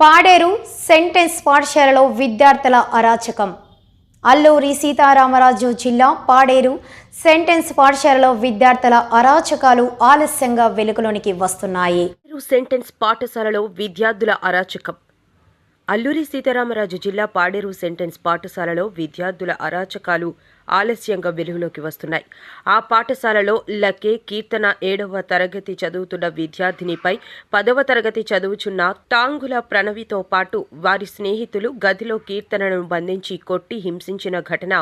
Paderu sentence పాఠశాలలో విద్యార్థుల అరాచకం. అల్లూరి సీతారామరాజు జిల్లా పాడేరు సెంటెన్స్ పాఠశాలలో విద్యార్థుల అరాచకాలు ఆలస్యంగా వెలుగులోనికి వస్తున్నాయి. సెంటెన్స్ పాఠశాలలో విద్యార్థుల అరాచకం. అల్లూరి సీతారామరాజు జిల్లా పాడేరు సెంటెన్స్ పాఠశాలలో విద్యార్థుల అరాచకాలు ఆలస్యంగా వెలుగులోకి వస్తున్నాయి. ఆ పాఠశాలలో లకే కీర్తన ఏడవ తరగతి చదువుతున్న విద్యార్థినిపై పదవ తరగతి చదువుచున్న టాంగుల ప్రణవితో పాటు వారి స్నేహితులు గదిలో కీర్తనను బంధించి కొట్టి హింసించిన ఘటన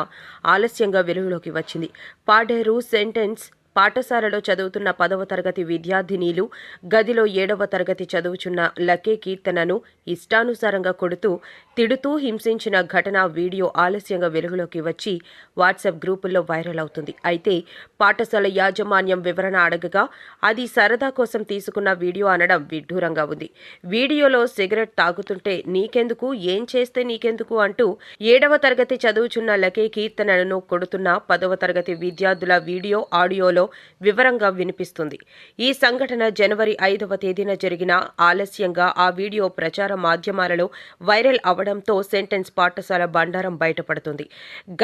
ఆలస్యంగా వెలుగులోకి వచ్చింది. పాడేరు సెంటెన్స్ పాఠశాలలో చదువుతున్న పదవ తరగతి విద్యార్థినీలు గదిలో ఏడవ తరగతి చదువుచున్న లకే కీర్తనను ఇష్టానుసారంగా కొడుతూ తిడుతూ హింసించిన ఘటన వీడియో ఆలస్యంగా వెలుగులోకి వచ్చి వాట్సాప్ గ్రూపుల్లో వైరల్ అవుతుంది. అయితే పాఠశాల యాజమాన్యం వివరణ అడగగా అది సరదా కోసం తీసుకున్న వీడియో అనడం విడ్డూరంగా ఉంది. వీడియోలో సిగరెట్ తాగుతుంటే నీకెందుకు ఏం చేస్తే నీకెందుకు అంటూ ఏడవ తరగతి చదువుచున్న లకే కీర్తనను కొడుతున్న పదవ తరగతి విద్యార్థుల వీడియో ఆడియోలో వివరంగా వినిపిస్తుంది. ఈ సంఘటన జనవరి ఐదవ తేదీన జరిగిన ఆలస్యంగా ఆ వీడియో ప్రచార మాధ్యమాలలో వైరల్ అవడంతో సెంటెన్స్ పాఠశాల బండారం బయటపడుతుంది.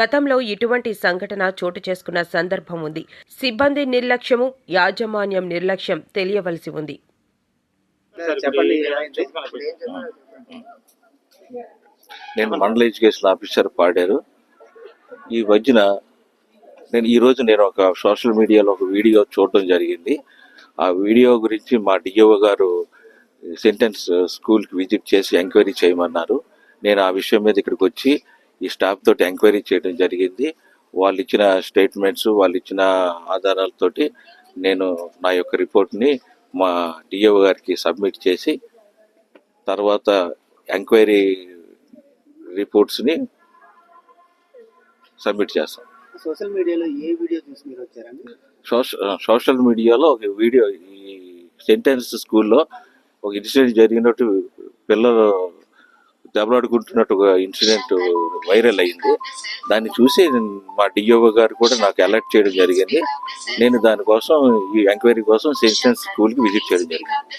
గతంలో ఇటువంటి సంఘటన చోటు చేసుకున్న సందర్భం ఉంది. సిబ్బంది నిర్లక్ష్యము యాజమాన్యం నిర్లక్ష్యం తెలియవలసి ఉంది? నేను మండల ఎడ్యుకేషన్ ఆఫీసర్ పాడారు. ఈ మధ్యన నేను ఈరోజు నేను ఒక సోషల్ మీడియాలో ఒక వీడియో చూడడం జరిగింది. ఆ వీడియో గురించి మా డిఓ గారు సెంటెన్స్ స్కూల్కి విజిట్ చేసి ఎంక్వైరీ చేయమన్నారు. నేను ఆ విషయం మీద ఇక్కడికి వచ్చి ఈ స్టాఫ్ తోటి ఎంక్వైరీ చేయడం జరిగింది. వాళ్ళు ఇచ్చిన స్టేట్మెంట్స్ వాళ్ళు ఇచ్చిన ఆధారాలతోటి నేను నా యొక్క రిపోర్ట్ని మా డిఓ గారికి సబ్మిట్ చేసి తర్వాత ఎంక్వైరీ రిపోర్ట్స్ని సబ్మిట్ చేస్తాం. సోషల్ మీడియాలో ఏ వీడియో చూసి మీరు వచ్చారండి? సోషల్ సోషల్ మీడియాలో ఒక వీడియో ఈ సెంటెన్స్ స్కూల్లో ఒక ఇన్సిడెంట్ జరిగినట్టు పిల్లలు దెబ్బలాడుకుంటున్నట్టు ఒక ఇన్సిడెంట్ వైరల్ అయింది. దాన్ని చూసి మా డిఓ గారు కూడా నాకు అలర్ట్ చేయడం జరిగింది. నేను దానికోసం ఈ ఎంక్వైరీ కోసం సెంటెన్స్ స్కూల్కి విజిట్ చేయడం జరిగింది.